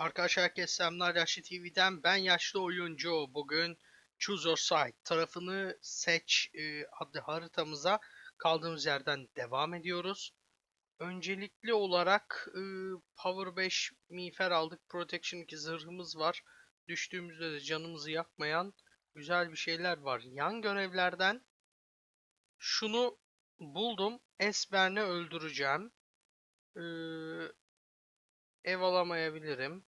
Arkadaşlar herkese selamlar Yaşlı TV'den. Ben yaşlı oyuncu. Bugün Choose Your Side tarafını seç e, adlı haritamıza kaldığımız yerden devam ediyoruz. Öncelikli olarak e, Power 5 miğfer aldık. Protection 2 zırhımız var. Düştüğümüzde de canımızı yakmayan güzel bir şeyler var. Yan görevlerden şunu buldum. Esbern'i öldüreceğim. Ee, ev alamayabilirim.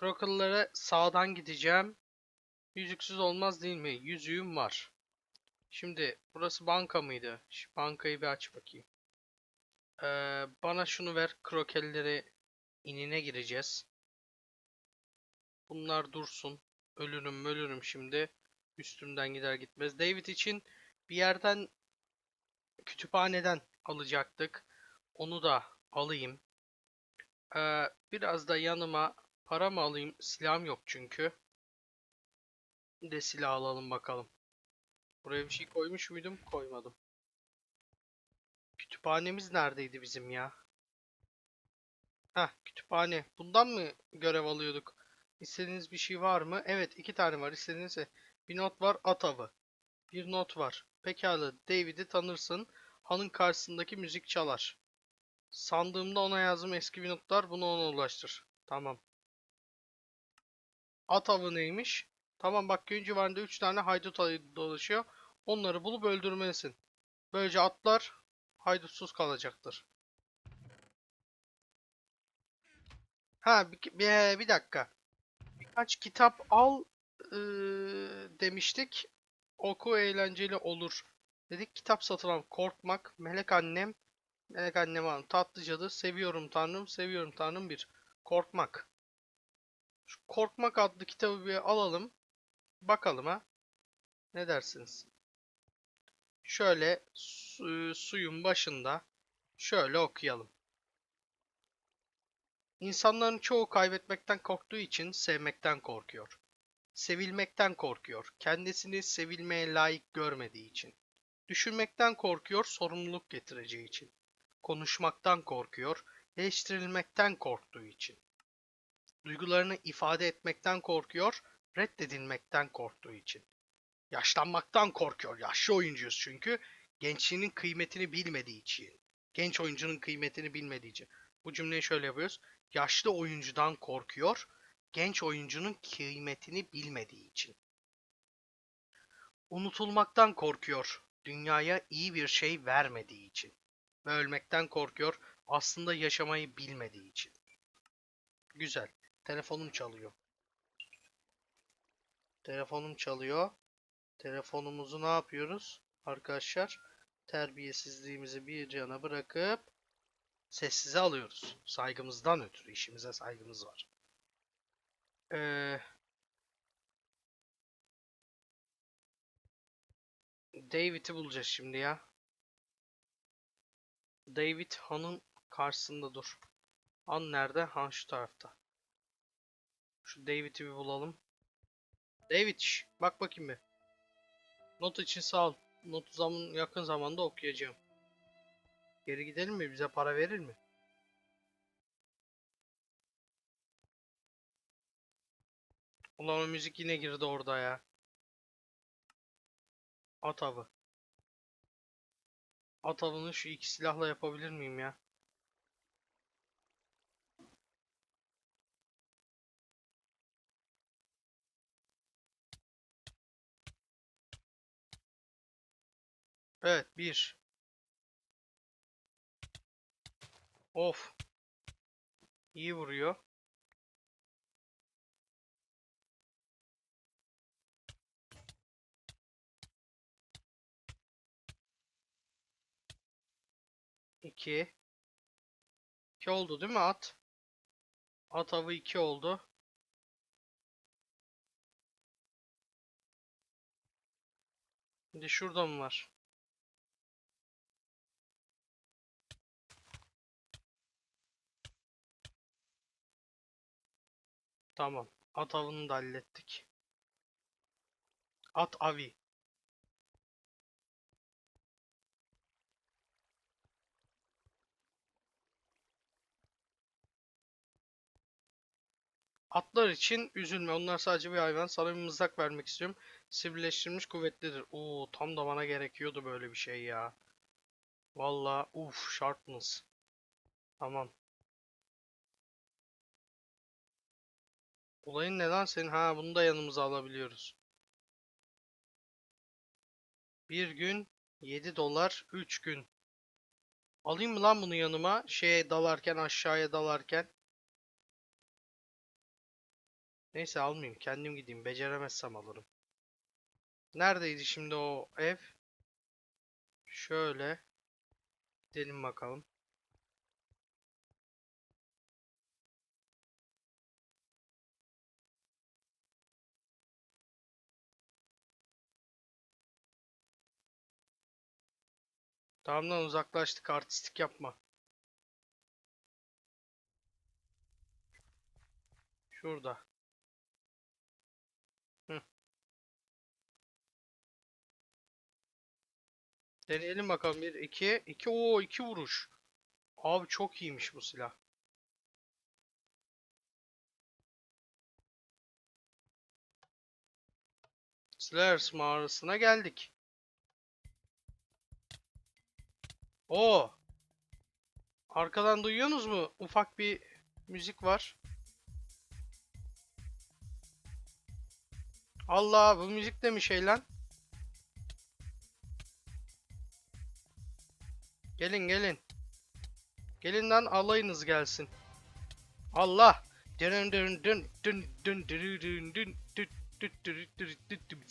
Crocodle'lara sağdan gideceğim. Yüzüksüz olmaz değil mi? Yüzüğüm var. Şimdi burası banka mıydı? Şu bankayı bir aç bakayım. Ee, bana şunu ver. Krokelleri inine gireceğiz. Bunlar dursun. Ölürüm ölürüm şimdi. Üstümden gider gitmez. David için bir yerden kütüphaneden alacaktık. Onu da alayım. Ee, biraz da yanıma para mı alayım? Silahım yok çünkü. De silah alalım bakalım. Buraya bir şey koymuş muydum? Koymadım. Kütüphanemiz neredeydi bizim ya? Heh, kütüphane. Bundan mı görev alıyorduk? İstediğiniz bir şey var mı? Evet, iki tane var. İstediğiniz bir not var. At avı. Bir not var. Pekala, David'i tanırsın. Hanın karşısındaki müzik çalar. Sandığımda ona yazdım eski bir notlar. Bunu ona ulaştır. Tamam. At avı neymiş? Tamam bak köyün civarında 3 tane haydut ayı dolaşıyor. Onları bulup öldürmelisin. Böylece atlar haydutsuz kalacaktır. Ha bir, bir, dakika. Birkaç kitap al ıı, demiştik. Oku eğlenceli olur. Dedik kitap satın al. Korkmak, Melek Annem, Melek Annem hanım, Tatlı Cadı, Seviyorum Tanrım, Seviyorum Tanrım bir. Korkmak. Şu Korkmak adlı kitabı bir alalım. Bakalım ha. Ne dersiniz? Şöyle su- suyun başında şöyle okuyalım. İnsanların çoğu kaybetmekten korktuğu için sevmekten korkuyor. Sevilmekten korkuyor. Kendisini sevilmeye layık görmediği için. Düşünmekten korkuyor, sorumluluk getireceği için. Konuşmaktan korkuyor, eleştirilmekten korktuğu için. Duygularını ifade etmekten korkuyor, reddedilmekten korktuğu için. Yaşlanmaktan korkuyor. Yaşlı oyuncuyuz çünkü. Gençliğinin kıymetini bilmediği için. Genç oyuncunun kıymetini bilmediği için. Bu cümleyi şöyle yapıyoruz. Yaşlı oyuncudan korkuyor, genç oyuncunun kıymetini bilmediği için. Unutulmaktan korkuyor, dünyaya iyi bir şey vermediği için. Ve ölmekten korkuyor, aslında yaşamayı bilmediği için. Güzel. Telefonum çalıyor. Telefonum çalıyor. Telefonumuzu ne yapıyoruz? Arkadaşlar terbiyesizliğimizi bir yana bırakıp sessize alıyoruz. Saygımızdan ötürü işimize saygımız var. Ee, David'i bulacağız şimdi ya. David Han'ın karşısında dur. Han nerede? Han şu tarafta. Şu David'i bir bulalım. David şş, bak bakayım bir. Not için sağ ol. Notu zaman, yakın zamanda okuyacağım. Geri gidelim mi? Bize para verir mi? Ulan o müzik yine girdi orada ya. At avı. At avını şu iki silahla yapabilir miyim ya? Evet bir. Of. İyi vuruyor. İki. İki oldu değil mi at? At avı iki oldu. Şimdi şurada mı var? Tamam. At avını da hallettik. At avi. Atlar için üzülme. Onlar sadece bir hayvan. Sana bir mızrak vermek istiyorum. Sivrileştirilmiş kuvvetlidir. Oo tam da bana gerekiyordu böyle bir şey ya. Valla uf sharpness. Tamam. Olayın ne lan senin? Ha bunu da yanımıza alabiliyoruz. Bir gün 7 dolar 3 gün. Alayım mı lan bunu yanıma? Şeye dalarken aşağıya dalarken. Neyse almayayım. Kendim gideyim. Beceremezsem alırım. Neredeydi şimdi o ev? Şöyle. Gidelim bakalım. Tamam lan uzaklaştık. Artistik yapma. Şurada. Deneyelim bakalım. Bir, iki, iki. Oo, iki vuruş. Abi çok iyiymiş bu silah. Slayers mağarasına geldik. Oo. Arkadan duyuyorsunuz mu? Ufak bir müzik var. Allah bu müzik de mi şey lan? Gelin gelin. Gelin lan alayınız gelsin. Allah. Dın dın dın dın dın dın dın dın dın dın dın dın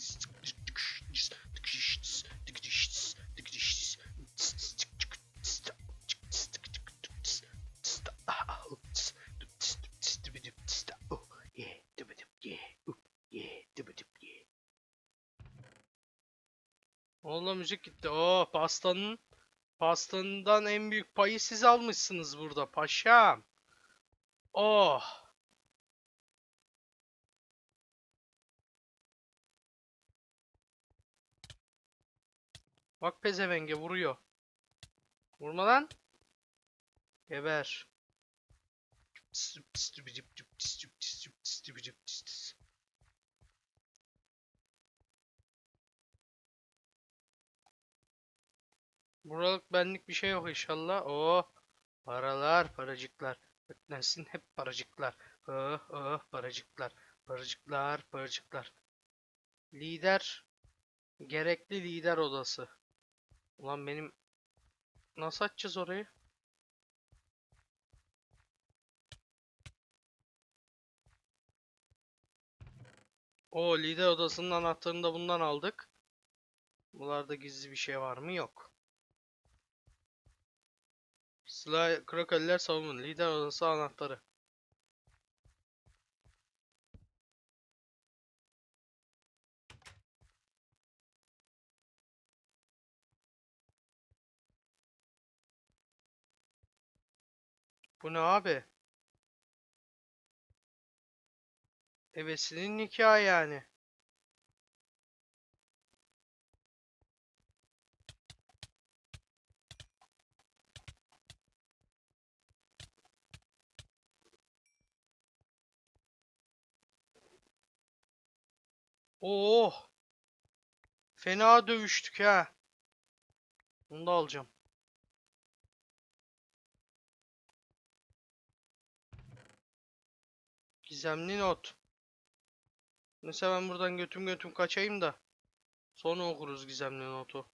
Oğlum müzik gitti. Oo pastanın pastanından en büyük payı siz almışsınız burada paşam. Oh. Bak pezevenge vuruyor. Vurma lan. Geber. Buralık benlik bir şey yok inşallah. Oh. Paralar, paracıklar. Beklensin hep paracıklar. Oh, oh, paracıklar. Paracıklar, paracıklar. Lider. Gerekli lider odası. Ulan benim... Nasıl açacağız orayı? O lider odasının anahtarını da bundan aldık. Bunlarda gizli bir şey var mı? Yok. Sıla krokodiller savunun. Lider odası anahtarı. Bu ne abi? Ebesinin nikahı yani. Oo. Fena dövüştük ha. Bunu da alacağım. Gizemli not. Mesela ben buradan götüm götüm kaçayım da. Sonra okuruz gizemli notu.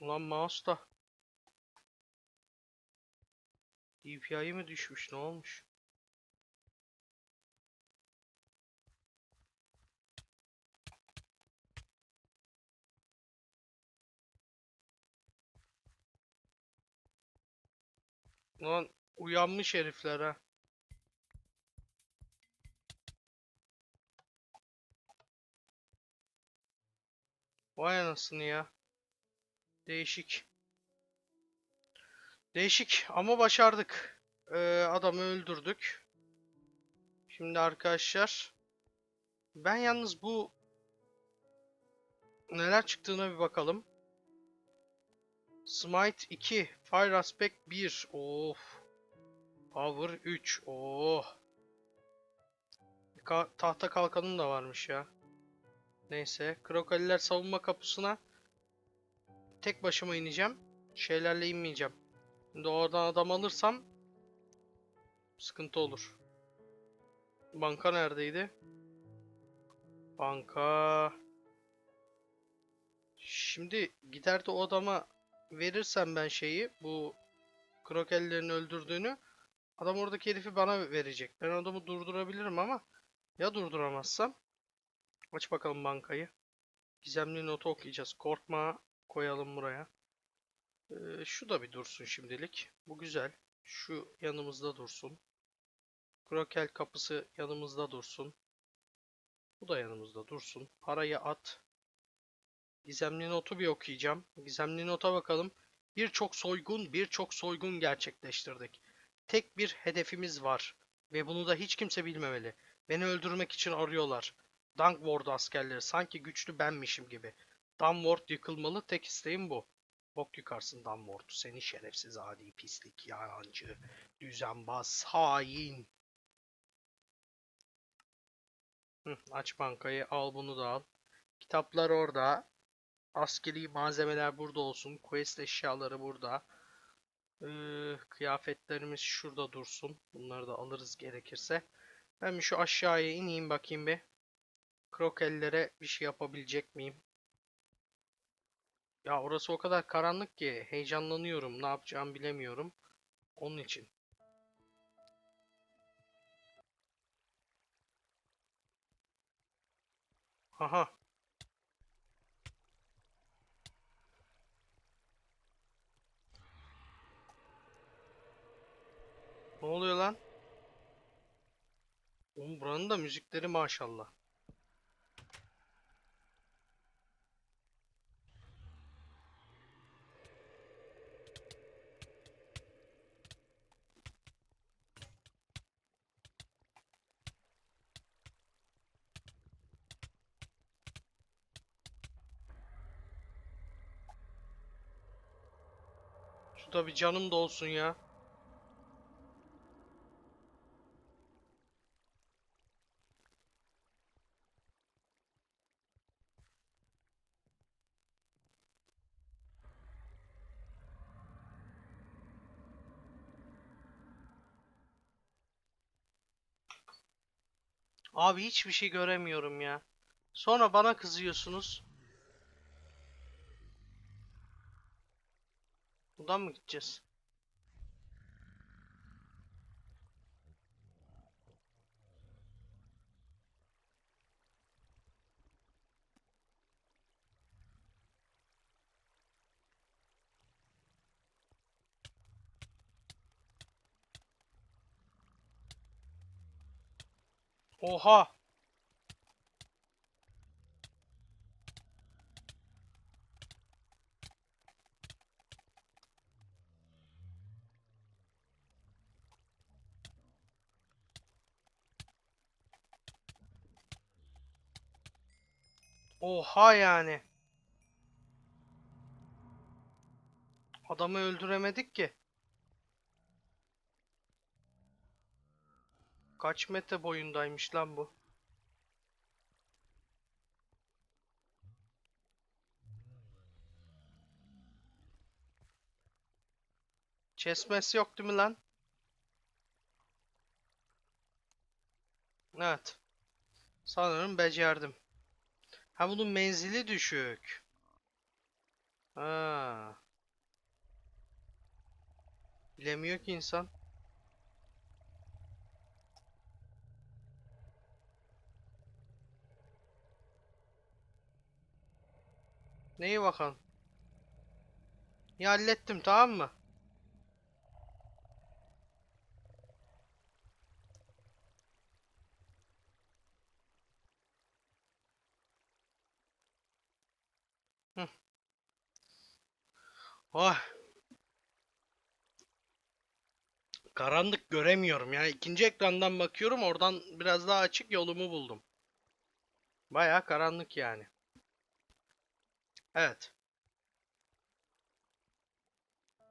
Ulan mouse da. DPI mi düşmüş ne olmuş? Lan uyanmış herifler ha. Vay anasını ya. Değişik. Değişik ama başardık. Ee, adamı öldürdük. Şimdi arkadaşlar. Ben yalnız bu neler çıktığına bir bakalım. Smite 2. Fire Aspect 1. Of. Power 3. Oh. Ka- tahta kalkanım da varmış ya. Neyse. Krokaliler savunma kapısına tek başıma ineceğim. Şeylerle inmeyeceğim. Şimdi oradan adam alırsam sıkıntı olur. Banka neredeydi? Banka. Şimdi gider de o adama verirsem ben şeyi bu krokellerin öldürdüğünü adam oradaki herifi bana verecek. Ben adamı durdurabilirim ama ya durduramazsam aç bakalım bankayı. Gizemli notu okuyacağız. Korkma koyalım buraya. Ee, şu da bir dursun şimdilik. Bu güzel. Şu yanımızda dursun. Krokel kapısı yanımızda dursun. Bu da yanımızda dursun. Parayı at. Gizemli notu bir okuyacağım. Gizemli nota bakalım. Birçok soygun, birçok soygun gerçekleştirdik. Tek bir hedefimiz var ve bunu da hiç kimse bilmemeli. Beni öldürmek için arıyorlar. Dankworth askerleri sanki güçlü benmişim gibi. Dunward yıkılmalı tek isteğim bu. Bok yıkarsın Dunward. Seni şerefsiz adi pislik, yalancı, düzenbaz, hain. Hı, aç bankayı al bunu da al. Kitaplar orada. Askeri malzemeler burada olsun. Quest eşyaları burada. Ee, kıyafetlerimiz şurada dursun. Bunları da alırız gerekirse. Ben şu aşağıya ineyim bakayım bir. Krokellere bir şey yapabilecek miyim? Ya orası o kadar karanlık ki heyecanlanıyorum. Ne yapacağımı bilemiyorum. Onun için. Aha. Ne oluyor lan? Oğlum buranın da müzikleri maşallah. Bir canım da olsun ya. Abi hiçbir şey göremiyorum ya. Sonra bana kızıyorsunuz. Buradan mı gideceğiz? Oha! Oha yani. Adamı öldüremedik ki. Kaç metre boyundaymış lan bu? Chestmes yok değil mi lan? Evet. Sanırım becerdim. Ha bunun menzili düşük. Ha. Bilemiyor ki insan. Neyi bakalım? Ya hallettim tamam mı? Oh. Karanlık göremiyorum ya. İkinci ekrandan bakıyorum. Oradan biraz daha açık yolumu buldum. Bayağı karanlık yani. Evet.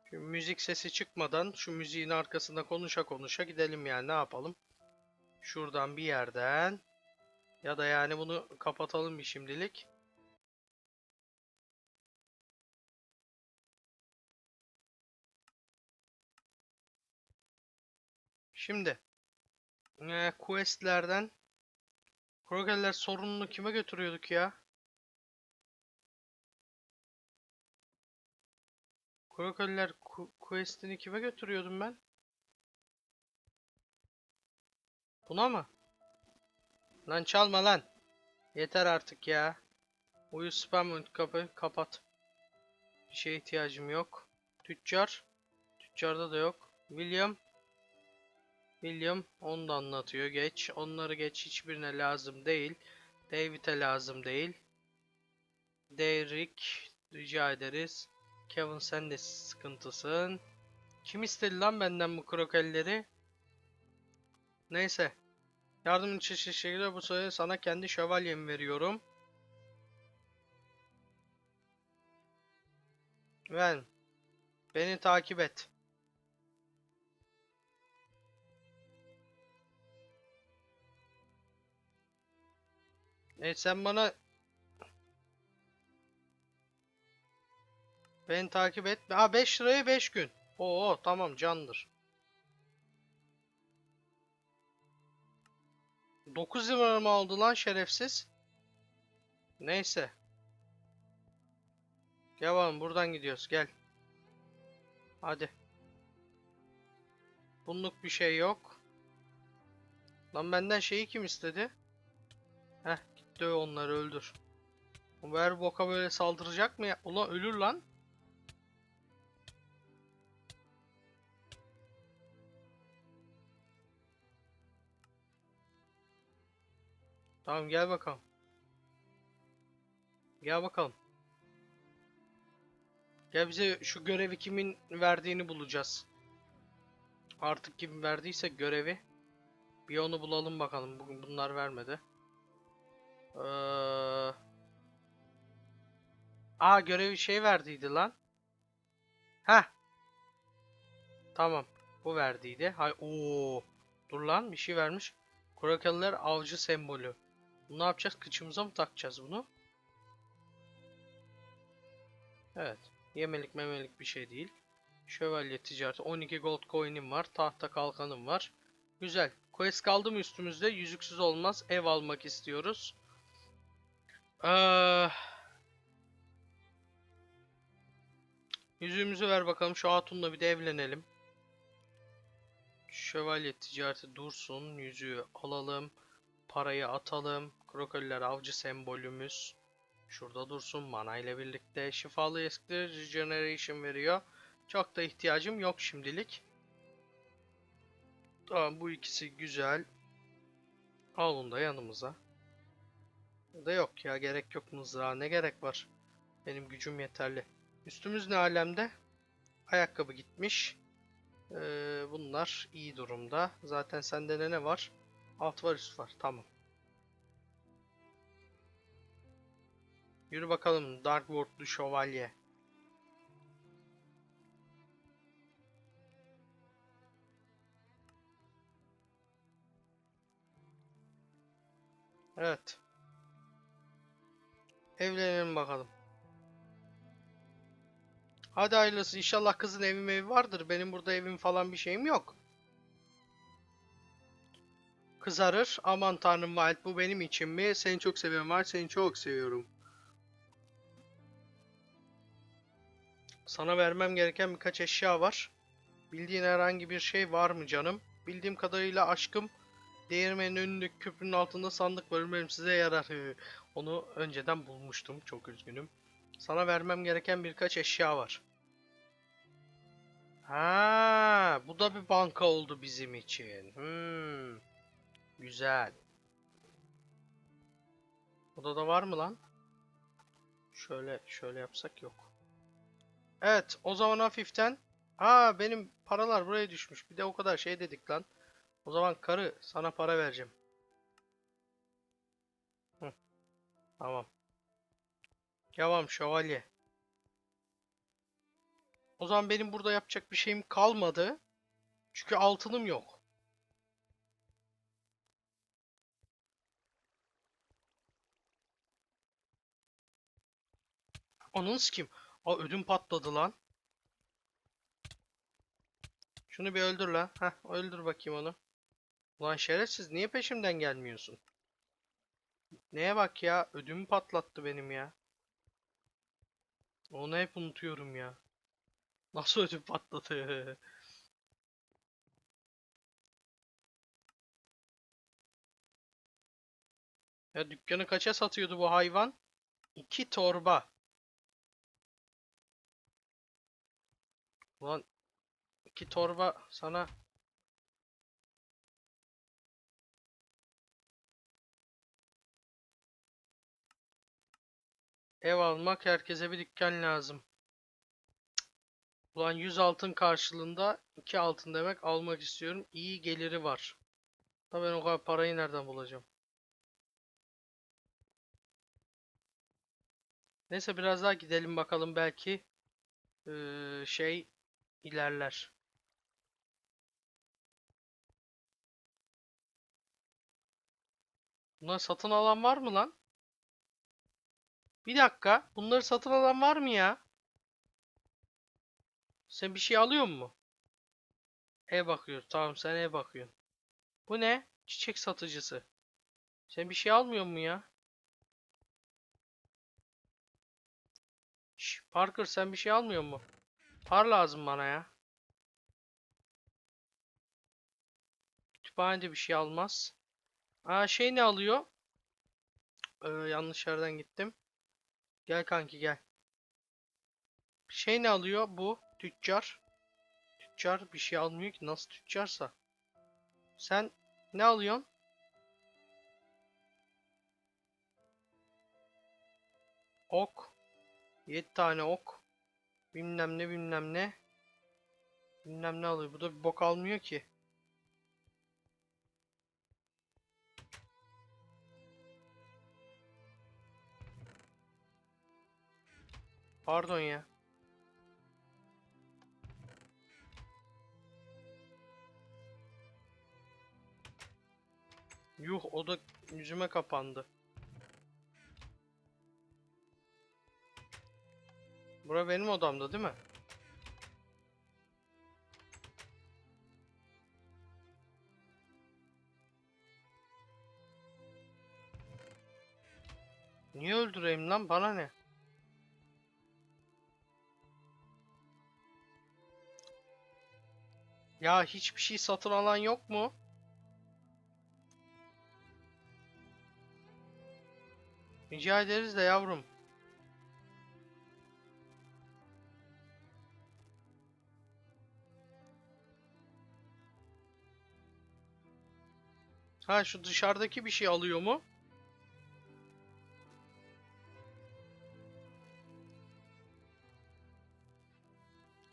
Şu müzik sesi çıkmadan şu müziğin arkasında konuşa konuşa gidelim yani ne yapalım? Şuradan bir yerden ya da yani bunu kapatalım bir şimdilik. Şimdi eee, questlerden Krogeller sorununu kime götürüyorduk ya? Krogeller questini kime götürüyordum ben? Buna mı? Lan çalma lan. Yeter artık ya. Uyu spam kapı kapat. Bir şeye ihtiyacım yok. Tüccar. Tüccarda da yok. William. William onu da anlatıyor. Geç. Onları geç. Hiçbirine lazım değil. David'e lazım değil. Derek rica ederiz. Kevin sen de sıkıntısın. Kim istedi lan benden bu krokelleri? Neyse. Yardım için teşekkürler. Bu sefer sana kendi şövalyemi veriyorum. Ben. Beni takip et. Evet sen bana Beni takip et. Ha 5 liraya 5 gün. Oo tamam candır. 9 lira mı aldı lan şerefsiz? Neyse. Gel bakalım buradan gidiyoruz gel. Hadi. Bunluk bir şey yok. Lan benden şeyi kim istedi? Döv onları öldür. Bu ver boka böyle saldıracak mı? Ulan ölür lan. Tamam gel bakalım. Gel bakalım. Gel bize şu görevi kimin verdiğini bulacağız. Artık kim verdiyse görevi. Bir onu bulalım bakalım. Bugün bunlar vermedi. Ee... Aa görevi şey verdiydi lan. Heh. Tamam. Bu verdiydi. Hay oo. Dur lan bir şey vermiş. Krokeller avcı sembolü. Bunu ne yapacağız? Kıçımıza mı takacağız bunu? Evet. Yemelik memelik bir şey değil. Şövalye ticareti. 12 gold coin'im var. Tahta kalkanım var. Güzel. Quest kaldı mı üstümüzde? Yüzüksüz olmaz. Ev almak istiyoruz. Ee, yüzüğümüzü ver bakalım. Şu hatunla bir de evlenelim. Şövalye ticareti dursun. Yüzüğü alalım. Parayı atalım. Krokoller avcı sembolümüz. Şurada dursun. Mana ile birlikte şifalı eskidir. Regeneration veriyor. Çok da ihtiyacım yok şimdilik. Tamam bu ikisi güzel. Al bunu da yanımıza. Da yok ya gerek yok mızrağa. Ne gerek var? Benim gücüm yeterli. Üstümüz ne alemde? Ayakkabı gitmiş. Ee, bunlar iyi durumda. Zaten sende ne var? Alt var üst var. Tamam. Yürü bakalım Dark World'lu şövalye. Evet. Evlenelim bakalım. Hadi hayırlısı. İnşallah kızın evi mevi vardır. Benim burada evim falan bir şeyim yok. Kızarır. Aman tanrım Wild bu benim için mi? Seni çok seviyorum var. Seni çok seviyorum. Sana vermem gereken birkaç eşya var. Bildiğin herhangi bir şey var mı canım? Bildiğim kadarıyla aşkım değirmenin önündeki köprünün altında sandık var. Umarım size yarar. Onu önceden bulmuştum. Çok üzgünüm. Sana vermem gereken birkaç eşya var. Ha, bu da bir banka oldu bizim için. Hmm. Güzel. Odada var mı lan? Şöyle şöyle yapsak yok. Evet, o zaman hafiften. Aa, benim paralar buraya düşmüş. Bir de o kadar şey dedik lan. O zaman karı sana para vereceğim. Tamam. Devam şövalye. O zaman benim burada yapacak bir şeyim kalmadı. Çünkü altınım yok. Onun kim? Aa ödüm patladı lan. Şunu bir öldür lan. Heh öldür bakayım onu. Ulan şerefsiz niye peşimden gelmiyorsun? Neye bak ya? Ödümü patlattı benim ya. Onu hep unutuyorum ya. Nasıl ödüm patladı? Ya dükkanı kaça satıyordu bu hayvan? İki torba. Ulan iki torba sana ev almak herkese bir dükkan lazım. Ulan 100 altın karşılığında 2 altın demek almak istiyorum. İyi geliri var. Da ben o kadar parayı nereden bulacağım? Neyse biraz daha gidelim bakalım belki eee, şey ilerler. Bunları satın alan var mı lan? Bir dakika. Bunları satın alan var mı ya? Sen bir şey alıyor mu? Ev bakıyor. Tamam sen ev bakıyorsun. Bu ne? Çiçek satıcısı. Sen bir şey almıyor mu ya? Şş, Parker sen bir şey almıyor mu? Par lazım bana ya. Kütüphanede bir şey almaz. Aa şey ne alıyor? Ee, yanlış yerden gittim. Gel kanki gel. Şey ne alıyor bu? Tüccar. Tüccar bir şey almıyor ki. Nasıl tüccarsa. Sen ne alıyorsun? Ok. 7 tane ok. Bilmem ne bilmem ne. Bilmem ne alıyor. Bu da bir bok almıyor ki. Pardon ya. Yuh o da yüzüme kapandı. Bura benim odamda değil mi? Niye öldüreyim lan bana ne? Ya hiçbir şey satın alan yok mu? Rica ederiz de yavrum. Ha şu dışarıdaki bir şey alıyor mu?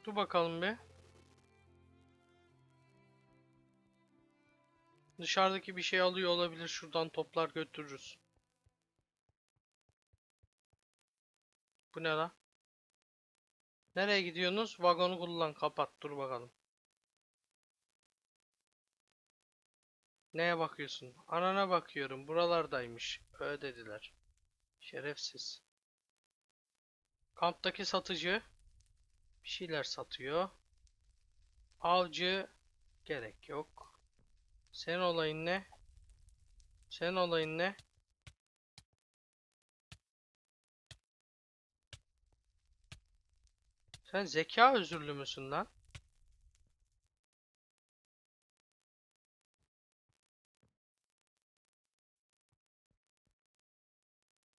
Dur bakalım bir. Dışarıdaki bir şey alıyor olabilir. Şuradan toplar götürürüz. Bu ne lan? Nereye gidiyorsunuz? Vagonu kullan. Kapat. Dur bakalım. Neye bakıyorsun? Anana bakıyorum. Buralardaymış. Öyle dediler. Şerefsiz. Kamptaki satıcı bir şeyler satıyor. Avcı gerek yok. Senin olayın ne? Senin olayın ne? Sen zeka özürlü müsün lan?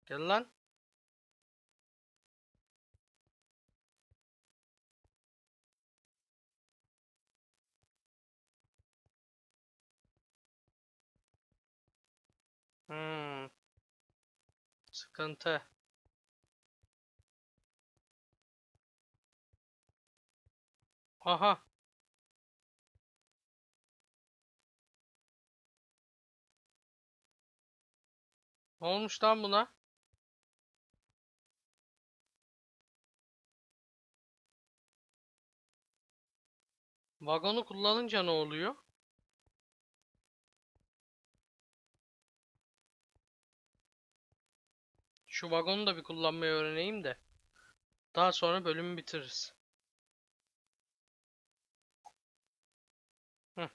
Gel lan. Hmm. Sıkıntı. Aha. Ne olmuş lan buna? Vagonu kullanınca ne oluyor? Şu vagonu da bir kullanmayı öğreneyim de. Daha sonra bölümü bitiririz. Hı.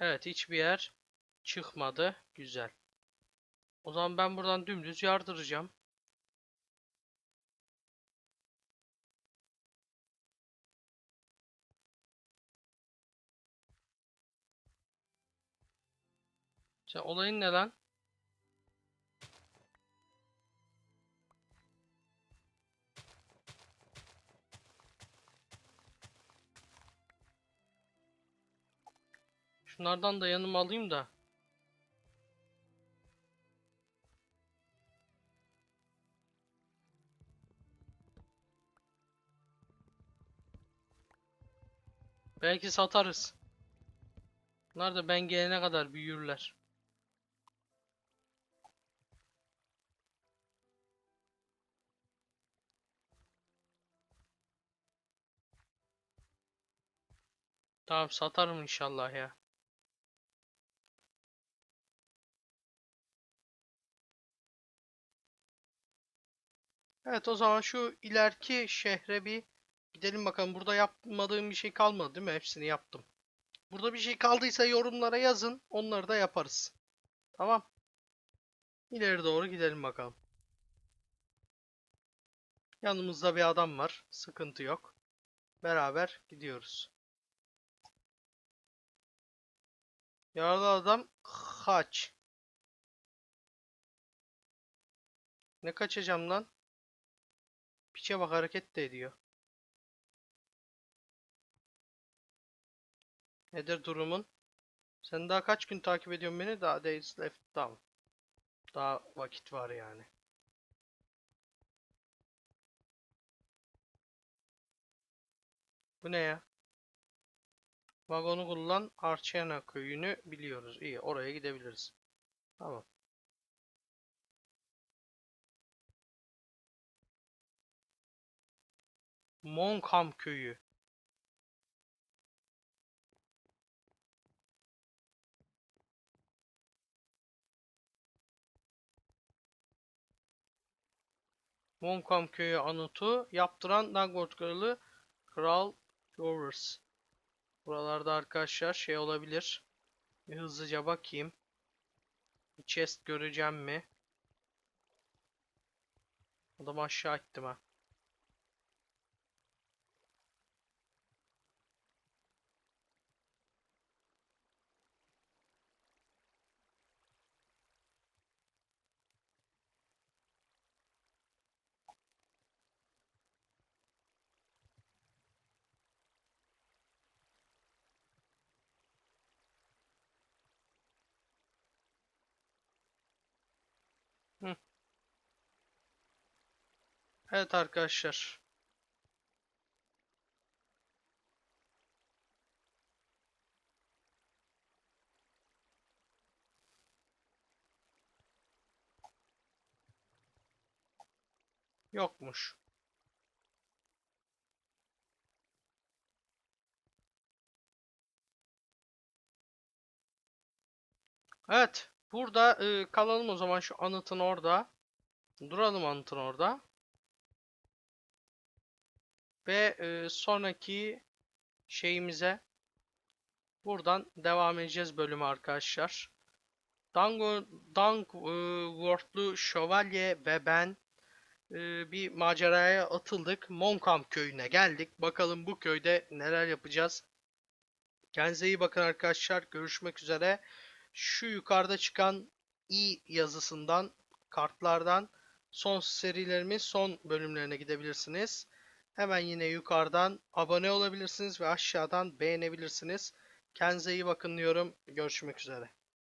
Evet hiçbir yer çıkmadı. Güzel. O zaman ben buradan dümdüz yardıracağım. Sen olayın ne lan? Şunlardan da yanıma alayım da. Belki satarız. Bunlar da ben gelene kadar büyürler. Tamam satarım inşallah ya. Evet o zaman şu ileriki şehre bir gidelim bakalım. Burada yapmadığım bir şey kalmadı değil mi? Hepsini yaptım. Burada bir şey kaldıysa yorumlara yazın. Onları da yaparız. Tamam. İleri doğru gidelim bakalım. Yanımızda bir adam var. Sıkıntı yok. Beraber gidiyoruz. Yaralı adam kaç. Ne kaçacağım lan? Piçe bak hareket de ediyor. Nedir durumun? Sen daha kaç gün takip ediyorsun beni? Daha days left. Tamam. Daha vakit var yani. Bu ne ya? Vagonu kullan Arçena köyünü biliyoruz. İyi oraya gidebiliriz. Tamam. Monkam köyü. Monkam köyü anıtı yaptıran Dagwood kralı Kral Jorvers. Buralarda arkadaşlar şey olabilir. Bir hızlıca bakayım. Bir chest göreceğim mi? Adamı aşağı ettim ha. Evet arkadaşlar. Yokmuş. Evet. Burada e, kalalım o zaman şu anıtın orada. Duralım anıtın orada. Ve e, sonraki şeyimize buradan devam edeceğiz bölümü arkadaşlar. Dango, Dankworth'lu şövalye ve ben e, bir maceraya atıldık. Monkam köyüne geldik. Bakalım bu köyde neler yapacağız. Kendinize iyi bakın arkadaşlar. Görüşmek üzere. Şu yukarıda çıkan i yazısından, kartlardan son serilerimiz son bölümlerine gidebilirsiniz. Hemen yine yukarıdan abone olabilirsiniz ve aşağıdan beğenebilirsiniz. Kendinize iyi bakın diyorum. Görüşmek üzere.